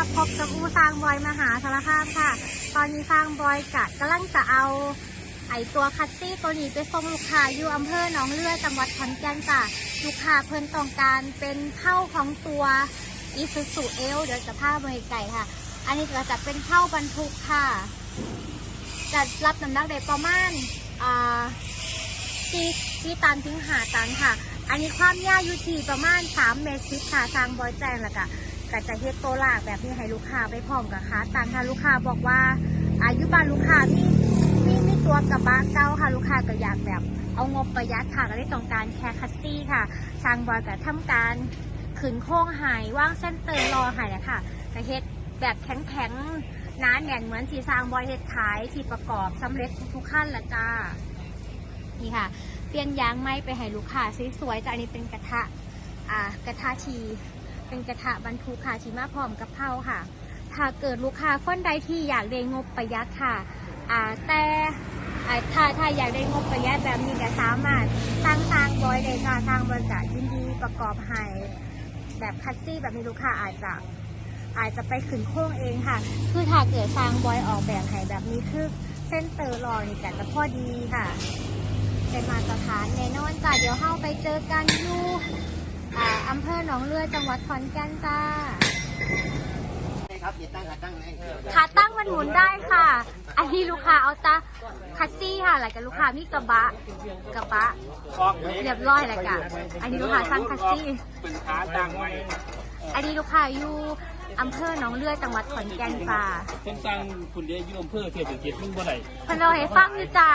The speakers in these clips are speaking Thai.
วัสดีค่ะพบกับอูซางบอยมหาสารคามค่ะ ตอนนี้ซางบอยกะกำลังจะเอาไอตัวคัตตี้ตัวนี้ไปส่งลูกค้าอยู่อำเภอหนองเลือจังหวัดขอนแก่นจ้ะลูกค้าเพิ่นต้องการเป็นเท่าของตัวอีซูซูเอลเดี๋ยวจะพาไปไก่ค่ะ อันนี้ก็จะเป็นเท่าบรรทุกค่ะ จะรับน้ำหนักได้ประมาณอ่าที่ที่ตันถึงหาตันค่ะ อันนี้ความยาวอยู่ที่ประมาณ3เมตรค่ะทางบอยแจ้งแล้วก็ ก็จะเฮ็ดโตลากแบบนี้ให้ลูกค้าไปพร้อมกับขาตันค่ะลูกค้าบอกว่า อายุบ้านลูกค้ามีมีมีตัวกระบะเก่าค่ะลูกค้าก็อยากแบบ เอางบประหยัดค่ะก็เลยต้องการแค่คัสซี่ค่ะทางบอยก็ทำการขืนโค้งหายว่างเส้นเตอร์รอหายเลยค่ะก็เฮ็ดแบบแข็งๆหนาแน่นเหมือนที่สร้างบอยเฮ็ดขายที่ประกอบสำเร็จทุกขั้นละจ้านี่ค่ะเปลี่ยนยางไม้ไปให้ลูกค้าสวยๆแต่อันนี้เป็นกระทะอ่ากระทะที เป็นกระทะบรรทุกค่ะที่มาพร้อมกับเผาค่ะ ถ้าเกิดลูกค้าคนใดที่อยากได้งบประหยัดค่ะอ่าแต่ถ้าถ้าอยากได้งบประหยัดแบบนี้ก็สามารถสร้างทางบอยเลยค่ะทางบริษัทยินดีประกอบให้แบบคัสซี่แบบนี้ลูกค้าอาจจะอาจจะไปขึ้นโค้งเองค่ะ คือถ้าเกิดสร้างบอยออกแบบให้แบบนี้คือเส้นเตอร์รอนี่ก็จะพอดีค่ะ เป็นมาตรฐานแน่นอนจ้ะเดี๋ยวเข้าไปเจอกันอยู่ อ่าอำเภอหนองเรือจังหวัดขอนแก่นจ้าครับอย่าตั้งขาตั้งนะขาตั้งมันหมุนได้ค่ะ อันนี้ลูกค้าเอาตาคัสซี่ค่ะหลังจากลูกค้ามีกระบะกระบะเรียบร้อยแล้วกันอันนี้ลูกค้าสั่งคัสซี่เป็นขาตั้งไว้อันนี้ลูกค้าอยู่อำเภอหนองเรือจังหวัดขอนแก่นจ้าต้องสร้างคุณเดียอยู่อำเภอเขตเจ็ดมึงบ่ได้เพันเราให้ฟังอยู่จ้า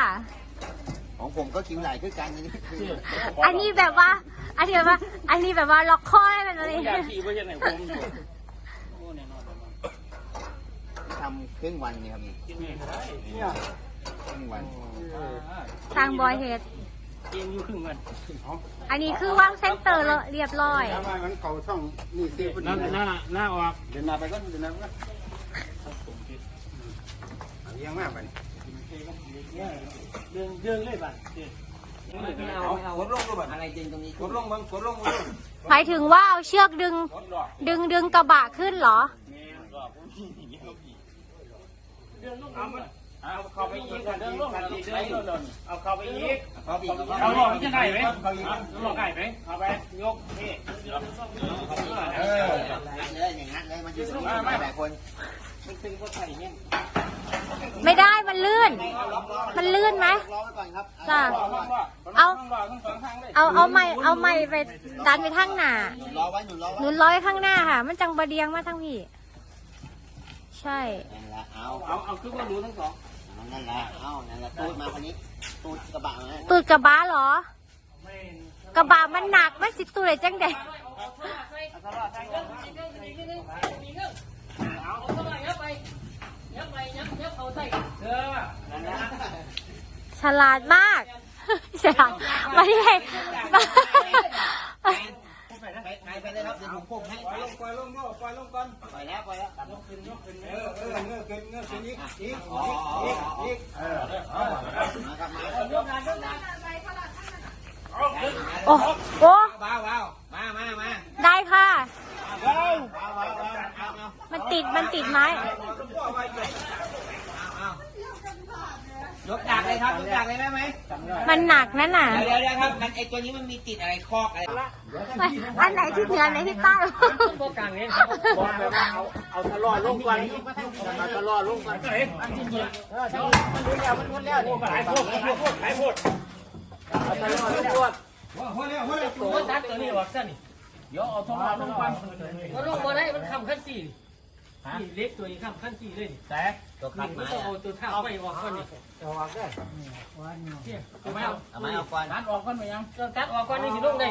ของผมก็คิวไหลคือกันนี่คืออันนี้แบบว่า อันนี้แบบว่า อันนี้แบบว่าล็อกคอให้เป็นอะไรอยากขี่บ่เฮ็ดให้ผมอยู่โอ้แน่นอนทำครึ่งวันนี่ครับนี่กินนี่ก็ได้ครึ่งวันสร้างบอยเฮดเกมอยู่ครึ่งวันอันนี้คือวางเส้นเตอร์แล้วเรียบร้อย ทำไมมันเก่าช่องนี่ซีพอหดีน้าหน้าหน้าออกเดินหน้าไปก็เดินหน้าไปก็เลี้ยงมากไปเรื่องเรื่องเลยป่ะ เด็ดเอาเอากดลงด้วยแบบอะไรดึงตรงนี้กดลงมันกดลงหมายถึงว่าเอาเชือกดึงดึงดึงกระบะขึ้นเหรอ เอาเข้าไปอีกเรื่องลงอีกเรื่องเอาเข้าไปอีกเขาบีบเอาหลอกมันจะได้ไหมหลอกได้ไหมเอาไปยกนี่เอองัดเลยอย่างงัดเลยมันจะถึงมาหลายคนมันตึงก็ใส่เนี่ย ม่ได้มันลื่น มันลื่นไหมรอไว้ก่อนครับจ้ะเอาเอาเอาไม้เอาไม้ไปดันไปทางหน้ารอไว้หนุนรอหไว้นุนร้อยข้างหน้าค่ะ มันจังบะเดียงมาทางพี่ ใช่นั่นแหละเอาเอาเอาคือว่ารู้ทั้งสองนั่นแหละเอานั่นแหละตูดมาคนนี้ตูดกระบะมาตูดกระบะเหรอกระบะมันหนักมันสิตูดเลยจังเด เออนั่นแหละ ฉ ลาดมากฉลาดไม่ใช่ไปไปไปเลยครับเดี๋ยวผมพุ่งให้ปล่อยลงปล่อยลงปล่อยลงก่อนปล่อยแล้วปล่อยแล้วเออเออเงือกขึ้นเงือกขึ้นอีกอีกอ๋ออีกอีกเออมาครับมาโอ้โอ้ว้าวว้าวมามามาได้ค่ะว้าวว้าวว้าวเอาเอามันติดมันติดไม้ ยกจากเลยครับยกจากเลยได้ไหมมันหนักนั่นน่ะ เดี๋ยวเดี๋ยวครับมันไอตัวนี้มันมีติดอะไรคอกอะไรอันไหนที่เหนืออันไหนที่ใต้พวกกลางนี้บอกแบบว่าเอาเอาตลอดลงก่อนมาตลอดลงก่อนเฮ้ยมันรุนแล้วมันรุนแล้วนี่ขายพวกขายพวกขายพวกเอาตลอดลงก่อนหัวเลี้ยวหัวเลี้ยวตัวซัดตัวนี้ออกซะนี่เดี๋ยวเอาทองลงก่อนมันลงมาได้มันคำขั้นสี่ นี่เล็กตัวนี้คำขั้นสี่เลยนี่แต่ตัวคัดมัมานต้องเอาตัวเท้าไปออกก่อนนี่เอาออกได้เอาไม่เอาเอาไม้เอาควันตัดออกก่อนไหมยังตัดออกก่อนนี่สิลงได้